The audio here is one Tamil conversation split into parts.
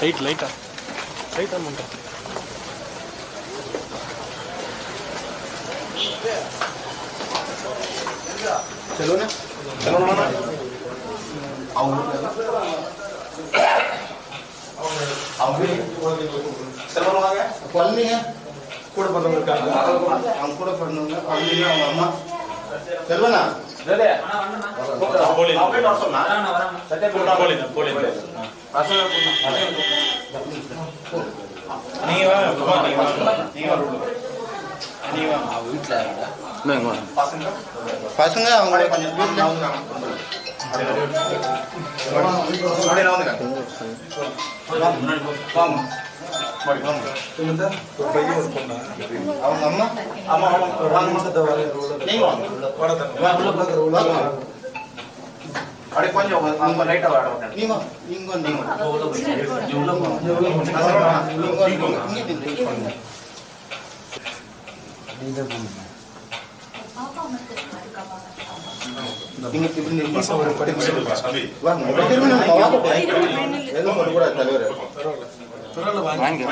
லைட் லைட்டா லைட் ஆன் பண்ணுறேன் செல்வனே செல்வனா அவங்க அவங்க வாங்க குழந்தைங்க கூட பிறந்தவங்க இருக்காங்க. அவங்க கூட பிறந்தவங்க குழந்தைங்க அவங்க அம்மா. செல்வனா நீங்க வாங்க. நீங்க வாங்க நீங்க வாங்க நீங்க வாங்க பசங்க அவங்க கொஞ்சம் அவங்க அம்மா அம்மா. வாங்க அப்படியே கொஞ்சம் ரைட்டா வர நீங்க நீங்க நீங்க நீங்க வாங்க எதுவும் தலைவர். பரவாயில்ல வாங்கி.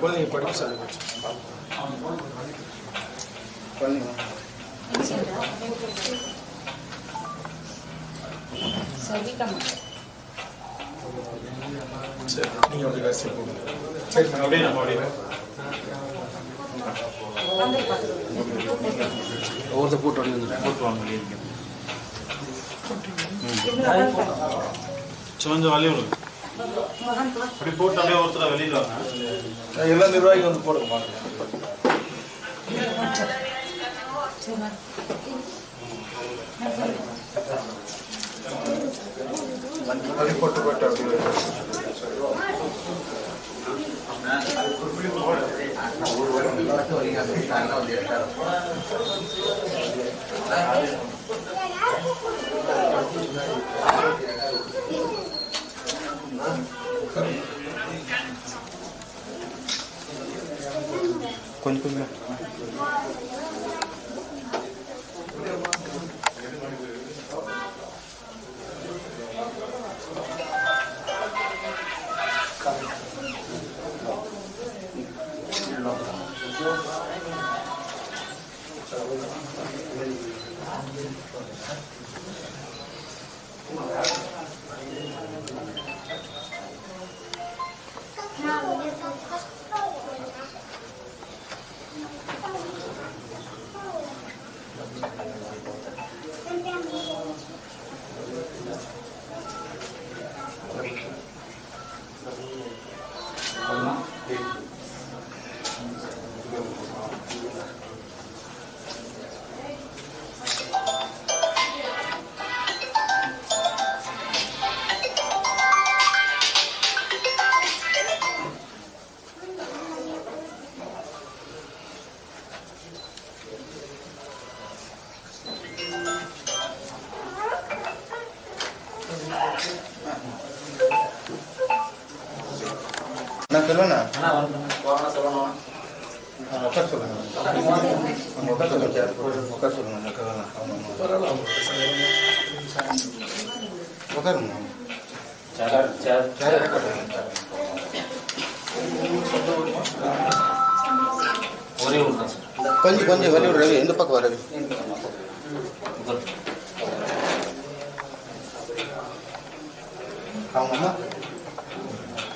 குழந்தைங்க படிப்பு சார். அப்படியே நம்ம அப்படியே போட்டு போட்டு வாங்க கொஞ்சம் வழி விடுங்க அப்படி போட்டு அப்படியே ஒருத்தர் வெளியில வாங்க. எல்லா நிர்வாகி வந்து போடுங்க அப்படி போட்டு போட்டு அப்படி quên quên rồi. கொஞ்சம் கொஞ்சம் நான் சொல்லுவேண்ணா உட்கார சொல்லுங்க அவங்க உட்கார சொல்லுங்க. உட்கார சொல்லுங்க. உட்காருங்க. கொஞ்சம் கொஞ்சம் வெளியே ரவி எந்த பக்கம் வர ரவி அவங்க அம்மா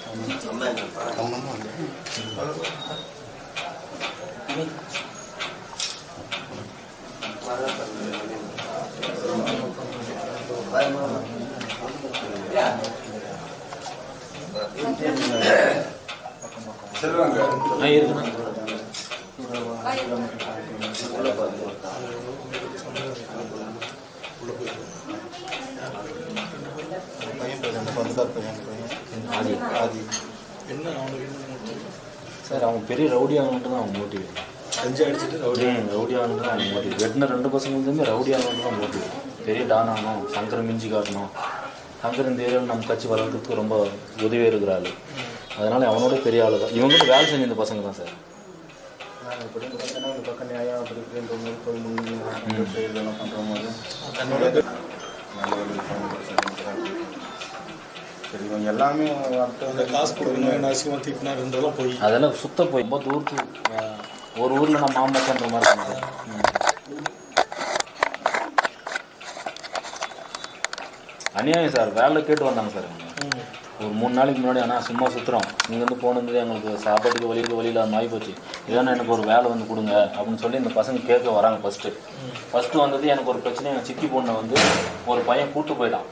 அவங்க அம்மா வந்து நான் இருக்கேன் பையன் பேர் பையன் பையன் ஆதி. ஆதி. என்ன? சார் அவங்க பெரிய ரவுடி ஆகணுன்ட்டு தான் அவங்க மோட்டிவ் கஞ்சி அடிச்சுட்டு ரவுடி ரவுடி ஆகணுன்ட்டு தான் அவங்க மோட்டிவ் வெட்டின ரெண்டு பசங்களுமே ரவுடி ஆகணுன்ட்டு தான் மோட்டிவ் பெரிய டான் ஆகணும் சங்கரை மிஞ்சி காட்டணும். சங்கர் இந்த ஏரியாவில் நம்ம கட்சி வளர்க்கறதுக்கு ரொம்ப உதவியாக இருக்கிறாள் அதனால அவனோட பெரிய ஆளு தான். இவங்ககிட்ட வேலை செஞ்ச இந்த பசங்க தான் சார். நான் சரி இவங்க எல்லாமே அந்த காசு கொடுக்கணும் என்ன? அசிங்கமாக தீட்டினாருன்றதெல்லாம் போய். அதெல்லாம் சுத்த போய். ரொம்ப தூரத்து ஒரு ஊரில் நம்ம மாமச்சன்ற மாதிரி இருக்காங்க ம். அநியாயம் சார். வேலை கேட்டு வந்தாங்க சார் ஒரு மூணு நாளைக்கு முன்னாடி ஆனால் சும்மா சுற்றுறோம் இங்கேருந்து போனது எங்களுக்கு சாப்பாட்டுக்கு வழியில் வழியில் ஆகி போச்சு. இல்லைன்னா எனக்கு ஒரு வேலை வந்து கொடுங்க அப்படின்னு சொல்லி இந்த பசங்க கேட்க வராங்க ஃபஸ்ட்டு ஃபஸ்ட்டு வந்தது எனக்கு ஒரு பிரச்சனை எங்கள் சித்தி பொண்ணை வந்து ஒரு பையன் கூட்டு போயிட்டான்.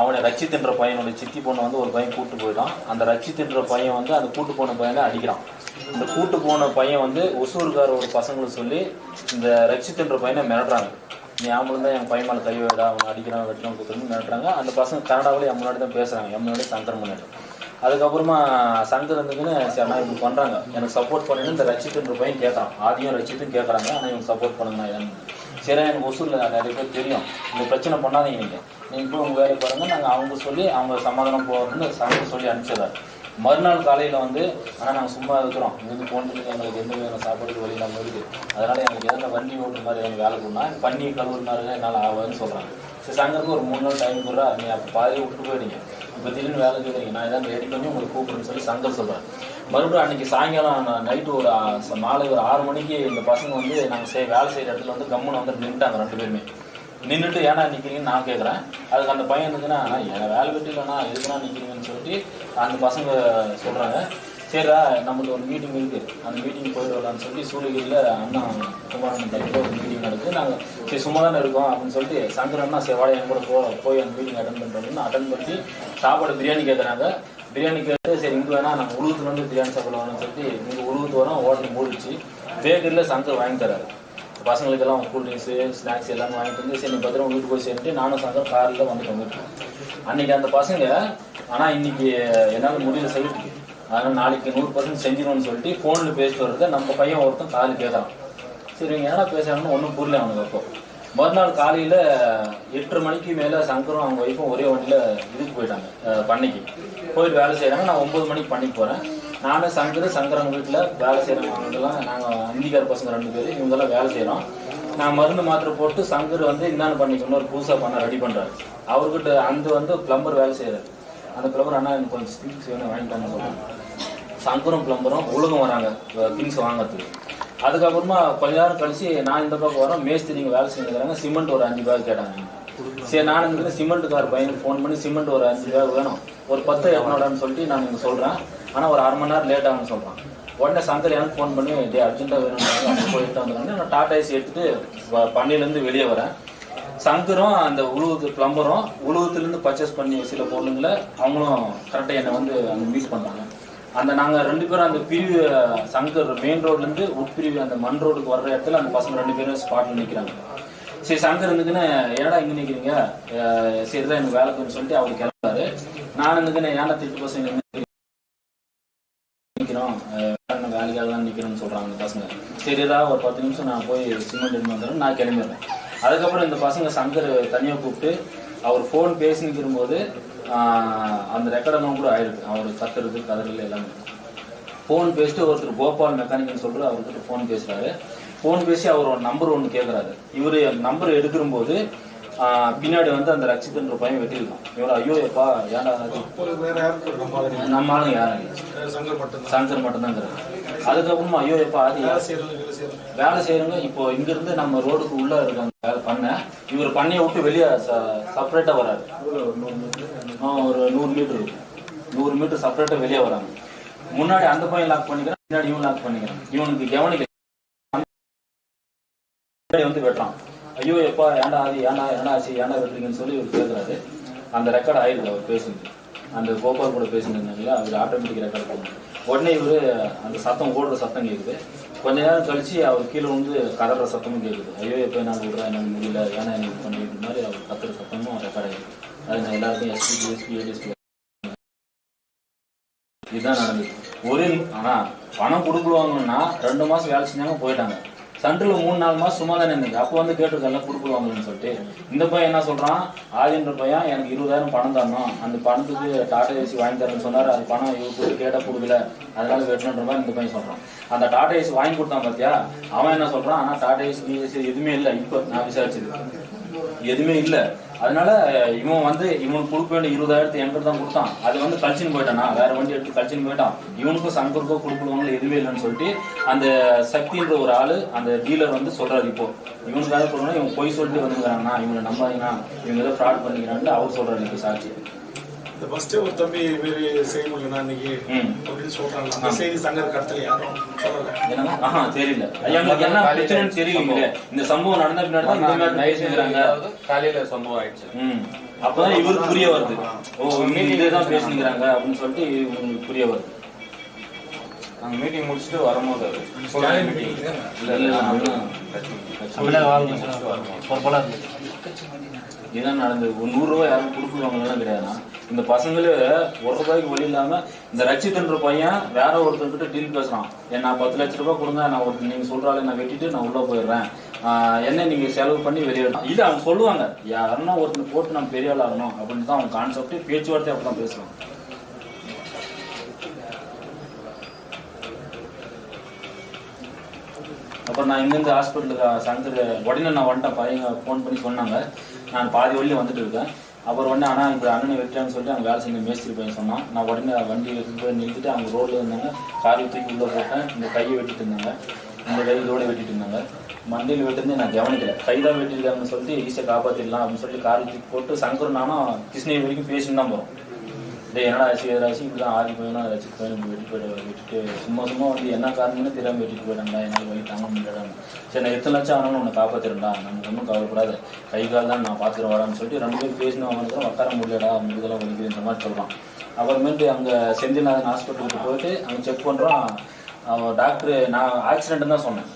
அவனை ரட்சித்துன்ற பையனோட சித்தி பொண்ணை வந்து ஒரு பையன் கூட்டு போயிட்டான். அந்த ரட்சித்துன்ற பையன் வந்து அந்த கூட்டு போன பையனை அடிக்கிறான். இந்த கூட்டு போன பையன் வந்து ஒசூர்கார ஒரு பசங்களுக்கு சொல்லி இந்த ரட்சித்துன்ற பையனை மிரட்டுறாங்க. நீ அவங்களும் தான் என் பையன் மேலே கை வைடா அவன் அடிக்கிறான் வெட்டுறான் குத்துறன்னு மிரட்டுறாங்க. அந்த பசங்க கனடாவில் என் முன்னாடி தான் பேசுகிறாங்க என் முன்னாடி சங்கர் முன்னாடி. அதுக்கப்புறமா சங்கர் இருந்ததுன்னு சரி நான் இப்படி பண்ணுறாங்க எனக்கு சப்போர்ட் பண்ணுன்னு இந்த ரச்சித்துன்ற பையன் கேட்குறான். ஆதியும் ரச்சித்தும் கேட்குறாங்க. ஆனால் இவங்க சப்போர்ட் பண்ணுங்க ஏன்னு சரி எனக்கு ஒசூரில் நிறைய பேர் தெரியும். இந்த பிரச்சனை பண்ணாதீங்க நீங்கள் நீங்கள் போய் உங்கள் வேலை பாருங்கள் நாங்கள் அவங்க சொல்லி அவங்க சமாதானம் போகிறதுன்னு சங்கர் சொல்லி அனுப்பிச்சிடுறாரு. மறுநாள் காலையில் வந்து ஆனால் நாங்கள் சும்மா இருக்கிறோம். இங்கேருந்து போனதுக்கு எங்களுக்கு எந்த விதமான சாப்பாடுக்கு வழி இல்லாமல் இருக்குது அதனால் எனக்கு எதனா வண்டி ஓட்டுற மாதிரி எனக்கு வேலை கொடுனா பண்ணி கழுவுற மாதிரி என்னால் ஆகாதுன்னு சொல்கிறாங்க சரி சங்கருக்கு ஒரு மூணு நாள் டைம் கொடுறா. நீ அப்போ பாதி விட்டு போயிடுங்க. இப்போ திடீர்னு வேலை கேட்குறீங்க நான் எதாவது ரெடி பண்ணி உங்களுக்கு கூப்பிடுன்னு சொல்லி சங்கர் சொல்கிறேன் மறுபடியும் அன்றைக்கி சாயங்காலம் நைட்டு ஒரு மாலை ஒரு ஆறு மணிக்கு இந்த பசங்க வந்து நாங்கள் செய் வேலை செய்கிற இடத்துல வந்து கம்முன்னு வந்து நின்றுட்டாங்க ரெண்டு பேருமே. நின்றுட்டு ஏன்னா நிற்கிறீங்கன்னு நான் கேட்குறேன் அதுக்கு அந்த பையன் இருந்துச்சுன்னா என் வேலை வெட்டிலண்ணா எதுக்குண்ணா நிற்கிறீங்கன்னு சொல்லிட்டு அந்த பசங்க சொல்கிறாங்க சரிடா நம்மளுக்கு ஒரு மீட்டிங் இருக்குது அந்த மீட்டிங் போயிட்டு வரலான்னு சொல்லி சூளகிரியில் அண்ணா குமாரன் தலைவர் ஒரு மீட்டிங் நாங்கள் சரி சும்மா தானே இருக்கோம் அப்படின்னு சொல்லிட்டு சங்கரன்னா அண்ணா சரி வாடகை என் கூட போ போய் அந்த மீட்டிங் அட்டன் பண்ணுறோம்னு அட்டன் பண்ணி சாப்பாடு பிரியாணி கேட்குறாங்க பிரியாணி கேட்டு சரி இங்கே வேணா நாங்கள் உழுவுத்துல வந்து பிரியாணி சாப்பிடலாம்னு சொல்லிட்டு இங்கே உழுவுத்து வரோம் ஹோட்டல் மூடிச்சு பேக்கரியில் சங்கர் வாங்கி தராரு. பசங்களுக்கெல்லாம் கூல் ட்ரிங்க்ஸு ஸ்நாக்ஸ் எல்லாமே வாங்கிட்டு வந்து சரி நீ பத்திரம் வீட்டுக்கு போய் சேர்ந்துட்டு நானும் சங்கர் காரில் வந்துட்டு வந்துட்டேன் அன்னைக்கு அந்த பசங்க ஆனால் இன்னைக்கு என்னால் முடியல செய்யறதுக்கு. அதனால் நாளைக்கு நூறு பர்சன்ட் செஞ்சிடணும்னு சொல்லிட்டு ஃபோனில் பேசிட்டு வர்றத நம்ம பையன் ஒருத்தன் காலி கேட்குறான் சரி இவங்க என்ன பேசுறாங்கன்னு ஒன்றும் புரியல அவனுக்கு அப்போ. மறுநாள் காலையில் எட்டு மணிக்கு மேலே சங்கரும் அவங்க ஒய்ஃபும் ஒரே வண்டியில் இதுக்கு போயிட்டாங்க பண்ணிக்கு பண்ணைக்கு. போயிட்டு வேலை செய்கிறாங்க நான் ஒம்பது மணிக்கு பண்ணிக்கு போகிறேன் நானும் சங்கர் சங்கரங்க வீட்டில் வேலை செய்கிறவங்கலாம் நாங்கள் அங்கீகார பசங்க ரெண்டு பேர் இவங்கெல்லாம் வேலை செய்கிறோம் நான் மருந்து மாத்திரை போட்டு சங்கர் வந்து என்னென்னு பண்ணிக்கணும் ஒரு புதுசாக பண்ண ரெடி பண்ணுறாரு அவர்கிட்ட அந்த வந்து பிளம்பர் வேலை செய்கிறாரு அந்த பிளம்பர் அண்ணா எனக்கு கொஞ்சம் ஸ்டிக்ஸ் வேணும் வாங்கிட்டாங்க சொல்லுவாங்க சங்கரும் பிளம்பரும் உலகம் வராங்க திங்ஸ் வாங்குறதுக்கு. அதுக்கப்புறமா கொஞ்ச நேரம் கழிச்சு நான் இந்த பக்கம் வரேன் மேஸ்திரிங்க வேலை செஞ்சுக்கிறாங்க. சிமெண்ட் ஒரு அஞ்சு பேக் கேட்டாங்க. சரி நான் இந்த சிமெண்ட்டுக்கார பையனுக்கு ஃபோன் பண்ணி சிமெண்ட் ஒரு அஞ்சு பேக் வேணும். ஒரு பத்து எட்நூறான்னு சொல்லிட்டு நான் இங்கே சொல்கிறேன் ஆனால் ஒரு அரை மணி நேரம் லேட் ஆகும்னு சொல்கிறான் உடனே சங்கர் எனக்கு ஃபோன் பண்ணி டே அர்ஜென்ட்டாக வேணும் போயிட்டு வந்துடுறாங்க. நான் டாடா ஏசி எடுத்துட்டு பண்ணையிலேருந்து வெளியே வரேன். சங்கரும் அந்த உழுவுக்கு பிளம்பரும் உழுவத்துலேருந்து பர்ச்சேஸ் பண்ணி சில பொருளுங்களை அவங்களும் கரெக்டாக என்னை வந்து அங்கே மீட் பண்ணாங்க. அந்த நாங்கள் ரெண்டு பேரும் அந்த பிரிவு சங்கர் மெயின் ரோட்லேருந்து உட்பிரிவு அந்த மண் ரோடுக்கு வர்ற இடத்துல அந்த பசங்க ரெண்டு பேரும் ஸ்பாட்டில் நிற்கிறாங்க சரி சங்கர் இருந்துக்குன்னு ஏடா இங்கே நிற்கிறீங்க சரி தான் எனக்கு வேலைக்குன்னு சொல்லிட்டு அவர் கிளம்புறாரு. நான் இருந்துக்குன்னு ஏன்டா திட்டு பசங்க நிற்கிறோம் வேலைக்காக தான் நிற்கிறோம்னு சொல்கிறாங்க அந்த பசங்க. சரிடா ஒரு பத்து நிமிஷம் நான் போய் சிமெண்ட் எடுத்து வந்துடுறேன் நான் கிளம்பிடுறேன். அதுக்கப்புறம் இந்த பசங்க சங்கர் தனியாக கூப்பிட்டு அவர் ஃபோன் பேசி நிற்கும்போது அந்த ரெக்கார்டெல்லாம் கூட ஆயிருக்கு. அவர் கத்துறது கதறது எல்லாமே. ஃபோன் பேசிட்டு ஒருத்தர் கோபால் மெக்கானிக்னு சொல்லிட்டு அவர்கிட்ட ஃபோன் பேசுறாரு. ஃபோன் பேசி அவர் ஒரு நம்பர் ஒன்று கேட்குறாரு இவர் நம்பர் எடுக்கும்போது ஆஹ் பின்னாடி வந்து அந்த ரட்சித்துன்ற பையன் வெட்டியிருக்கான். இவர் ஐயோ எப்பா ஏன்டா நம்ம ஆளுங்க. யாரும் சங்கர் மட்டும்தான் சங்கர் மட்டும்தான் அதுக்கப்புறமா ஐயோ எப்பா அது வேலை செய்யறவங்க இப்போ இங்கிருந்து நம்ம ரோடுக்கு உள்ள இருக்காங்க வேலை பண்ண? இவர் பண்ணையை விட்டு வெளியே செப்பரேட்டா வராரு. ஒரு நூறு மீட்டர் இருக்கும் நூறு மீட்டர் செப்பரேட்டா வெளியே வராங்க. முன்னாடி அந்த பையன் லாக் பண்ணிக்கிறான் பின்னாடி இவன் லாக் பண்ணிக்கிறான். இவனுக்கு கவனிக்க முன்னாடி வந்து வெட்டுறான். ஐயோ எப்பா ஏன்டா அது ஏன்டா ஏன்டா ஆச்சு ஏன்டா வெட்டுறீங்கன்னு சொல்லி இவர் கேட்குறாரு அந்த ரெக்கார்ட் ஆயிடுது அவர் பேசுனது அந்த கோபால் கூட இல்லையா அவர் ஆட்டோமேட்டிக் ரெக்கார்ட் பண்ணுது உடனே இவர் அந்த சத்தம் ஓடுற சத்தம் கேட்குது கொஞ்ச நேரம் கழிச்சு அவர் கீழே வந்து கதற சத்தமும் கேட்குது ஐயோ எப்போ என்ன விடுறேன் எனக்கு முடியல. ஏன்னா எனக்கு பண்ணிட்டு மாதிரி அவர் கத்துற சத்தமும் ரெக்கார்ட் ஆகிடுது அது நான் எல்லாருக்கும் எஸ்பி டிஎஸ்பி ஏடிஎஸ்பி இதுதான் நடந்தது. ஒரு ஆனால் பணம் கொடுக்குவாங்கன்னா ரெண்டு மாதம் வேலை செஞ்சாங்க போயிட்டாங்க. தண்டுல மூணு நாலு மாசம் சும்மா தானே இருந்துச்சு அப்போ வந்து கேட்டிருக்கல கொடுக்குவாங்கன்னு சொல்லிட்டு. இந்த பையன் என்ன சொல்றான்? ஆதின்ற பையன் எனக்கு இருபதாயிரம் பணம் தரணும். அந்த பணத்துக்கு டாடா ஏசி வாங்கி தரேன்னு சொன்னாரு. அது பணம் இவருக்கு கேட்ட கொடுக்கல. அதனால வெட்டணுன்ற மாதிரி இந்த பையன் சொல்றான். அந்த டாடா ஏசி வாங்கி கொடுத்தான் பாத்தியா? அவன் என்ன சொல்றான்? ஆனா டாடா ஏசி பிஎஸ்சி எதுவுமே இல்லை. இப்போ நான் விசாரிச்சது. எதுவுமே இல்லை. அதனால இவன் வந்து இவனுக்கு கொடுக்க வேண்டிய இருபதாயிரத்து என்கிட்ட தான் கொடுத்தான். அது வந்து கழிச்சுன்னு போயிட்டானா? வேற வண்டி எடுத்து கழிச்சுன்னு போயிட்டான். இவனுக்கும் சங்கருக்கோ கொடுக்கணும்னு எதுவுமே இல்லைன்னு சொல்லிட்டு அந்த சக்தின்ற ஒரு ஆளு அந்த டீலர் வந்து சொல்றாரு இப்போ. இவனுக்காக சொல்லணும் இவன் பொய் சொல்லிட்டு வந்துக்கிறாங்கண்ணா இவனை நம்பாதீங்கன்னா இவங்க ஏதோ ஃப்ராட் பண்ணிக்கிறான்னு அவர் சொல்றாரு இப்போ சாட்சி. இந்த ஃபர்ஸ்ட் ஒரு தம்பி வேறு செய்ய முடியலண்ணா இன்னைக்கு. அப்படின்னு சொல்றாங்க. அந்த செய்தி சங்கர் கடத்தல யாரும் சொல்லல. தெரியல. எங்களுக்கு என்ன பிரச்சனைன்னு தெரியலீங்களே? இந்த சம்பவம் நடந்த பின்னாடி தான் இந்த மாதிரி நிறைய செஞ்சுறாங்க காலையில சம்பவம் ஆயிடுச்சு. அப்பதான் இவருக்கு புரிய வருது. ஓ மீன் இதேதான் பேசிக்கிறாங்க அப்படின்னு சொல்லிட்டு இவங்களுக்கு புரிய வருது. நாங்க மீட்டிங் முடிச்சுட்டு வரும்போது மீட்டிங் இல்ல இல்ல அண்ணன் இதுதான் நடந்தது. ஒரு நூறு ரூபாய் யாரும் கொடுக்குறவங்கலாம் கிடையாதுண்ணா. இந்த பசங்களே ஒரு ரூபாய்க்கு வழி இல்லாம இந்த ரச்சிதன்ற பையன் வேற ஒருத்தர்கிட்ட டீல் பேசுறான். ஏன் நான் பத்து லட்ச ரூபாய் கொடுங்க. நான் ஒரு நீங்க சொல்றாலே நான் வெட்டிட்டு நான் உள்ள போயிடுறேன். என்ன நீங்க செலவு பண்ணி வெளியிடணும் இது அவங்க சொல்லுவாங்க. யாருன்னா ஒருத்தர் போட்டு நம்ம பெரிய ஆள் ஆகணும். அப்படின்னு தான் அவங்க கான்செப்ட் பேச்சுவார்த்தை அப்படிதான் பேசுவாங்க. அப்புறம் நான் இங்கேருந்து ஹாஸ்பிட்டலுக்கு சங்கர் உடனே நான் வந்துட்டேன் பையங்க ஃபோன் பண்ணி சொன்னாங்க. நான் பாதி வழியில் வந்துட்டு இருக்கேன். அப்புறம் உடனே ஆனால் இப்போ அண்ணனை வெட்டான்னு சொல்லிட்டு அங்கே வேலை செஞ்ச மேஸ்திரி பையன் சொன்னான். நான் உடனே வண்டி எடுத்துட்டு போய் நிறுத்திட்டு அவங்க ரோட்டில் இருந்தாங்க. காரியை தூக்கி உள்ளே போட்டேன். இந்த கையை வெட்டிட்டு இருந்தாங்க. இந்த கை இதோட வெட்டிட்டு இருந்தாங்க. மண்டியில் வெட்டிருந்து நான் கவனிக்கல. கை தான் வெட்டிருக்காங்கன்னு சொல்லிட்டு ஈஸியாக காப்பாற்றிடலாம் அப்படின்னு சொல்லி காரை தூக்கி போட்டு சங்கர் நானும் கிருஷ்ணகிரி வரைக்கும் பேசின்னு தான் போகிறோம் என்னடா ஆச்சு ஏதாச்சு இப்படி தான் ஆதி பையனும் ஏதாச்சும் போய் இப்படி வெட்டி போயிட்டு விட்டுட்டு சும்மா சும்மா வந்து என்ன காரணம்னு தெரியாம வெட்டிட்டு போயிட்டாங்க என்னால் வழி? தாங்க முடியல சரி நான் எத்தனை லட்சம் ஆனாலும் உன்னை காப்பாத்திரண்டா நமக்கு ஒன்றும் கவலைப்படாது. கை கால் தான் நான் பார்த்துட்டு வரான்னு சொல்லிட்டு ரெண்டு பேரும் பேசினு அவனுக்கு உட்கார முடியலடா முதுகெல்லாம் வலிக்குது இந்த மாதிரி சொல்கிறான் அப்புறமேட்டு அங்கே செந்தில்நாதன் ஹாஸ்பிட்டலுக்கு போயிட்டு அங்கே செக் பண்ணுறோம் அவன் டாக்டர் நான் ஆக்சிடென்ட் தான் சொன்னேன்.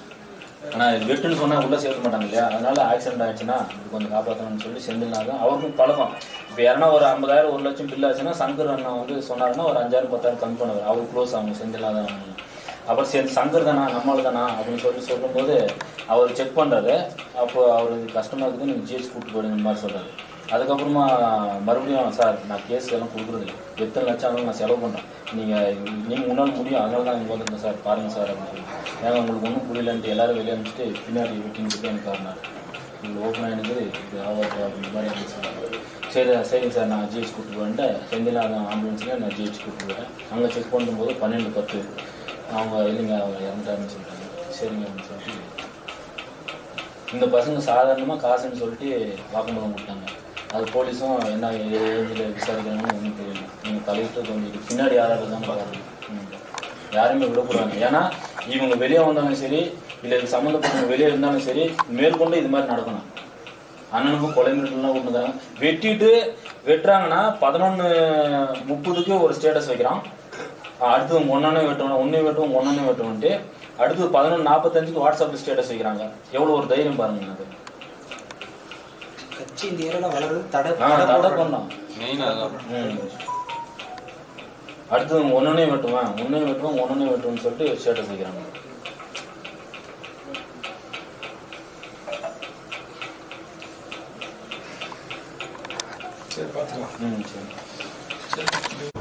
ஆனால் இது வெட்டுன்னு சொன்னால் உள்ளே சேர்க்க மாட்டாங்க இல்லையா? அதனால ஆக்சிடென்ட் ஆயிடுச்சுன்னா இது கொஞ்சம் காப்பாற்றணும்னு சொல்லி செந்தில்நாதன் அவருக்கும் பழக்கம். இப்போ யாருன்னா ஒரு ஐம்பதாயிரம் ஒரு லட்சம் பில் ஆச்சுன்னா சங்கர் அண்ணா வந்து சொன்னாருன்னா ஒரு அஞ்சாயிரம் பத்தாயிரம் கம்மி பண்ணுவார். அவர் க்ளோஸ் ஆகும் செந்தில்நாதன் தான் அப்புறம் சரி சங்கர் தானா நம்மளு தானா அப்படின்னு சொல்லி சொல்லும்போது அவர் செக் பண்ணுறாரு அப்போ அவருக்கு கஷ்டமாக இருக்குது நீங்கள் ஜிஹெச் கூப்பிட்டு போயிடுங்க மாதிரி சொல்கிறாரு அதுக்கப்புறமா மறுபடியும் சார் நான் கேஸ் எல்லாம் கொடுக்குறது இல்லை எத்தனை லட்சம் ஆனாலும் நான் செலவு பண்ணுறேன் நீங்கள் நீங்கள் முன்னால் முடியும். அதனால தான் இங்கே வந்துருக்கேன் சார். பாருங்கள் சார் அப்படின்னு சொல்லி. ஏன்னா உங்களுக்கு ஒன்றும் புரியலன்ட்டு எல்லாரும் வெளியே அனுப்பிச்சிட்டு பின்னாடி விட்டின்னு எனக்கு காரணம் இது ஓப்பனாக எனக்கு இது ஆகாது அப்படின்ற மாதிரி எனக்கு சொன்னாங்க சரி சரிங்க சார். நான் ஜிஹெச் கூப்பிட்டு போயிட்டு செந்திலாத ஆம்புலன்ஸில் நான் ஜிஹெச் கூப்பிட்டு போகிறேன் அங்கே செக் பண்ணும்போது பன்னெண்டு பத்து. அவங்க இல்லைங்க அவங்க இறந்துட்டாருன்னு சொல்லிட்டாங்க சரிங்க அப்படின்னு சொல்லிட்டு. இந்த பசங்க சாதாரணமாக காசுன்னு சொல்லிட்டு வாக்குமூலம் கொடுத்தாங்க. அது போலீஸும் என்ன ஏஜில் விசாரிக்கிறாங்கன்னு ஒன்றும் தெரியல. நீங்கள் தலையிட்டு கொஞ்சம் இது பின்னாடி யாராவது தான் பார்க்கணும். யாருமே விடக்கூடாது ஏன்னா இவங்க வெளியே வந்தாலும் சரி இல்லை இது சம்மந்தப்பட்டவங்க வெளியே இருந்தாலும் சரி மேற்கொண்டு இது மாதிரி நடக்கணும். அண்ணனுக்கும் கொலை மிரட்டல்லாம் ஒண்ணுதான் வெட்டிட்டு வெட்டுறாங்கன்னா பதினொன்று முப்பதுக்கு ஒரு ஸ்டேட்டஸ் வைக்கிறான். அடுத்து ஒன்னொன்னே வெட்டணும் ஒன்னே வெட்டும் ஒன்னொன்னே வெட்டணும்ட்டு அடுத்து பதினொன்று நாற்பத்தஞ்சுக்கு வாட்ஸ்அப்பில் ஸ்டேட்டஸ் வைக்கிறாங்க. எவ்வளோ ஒரு தைரியம் பாருங்க அது கட்சி இந்த ஏரியால வளர்றது தடை தடை. பண்ணோம் மெயின் அதான். அடுத்தது ஒன்னொன்னே வெட்டுவேன் ஒன்னே வெட்டுவேன் ஒன்னொன்னே வெட்டுவேன்னு சொல்லிட்டு ஸ்டேட்டஸ் வைக்கிறாங்க சரி பார்த்துக்கலாம். ம் சரி. சரி.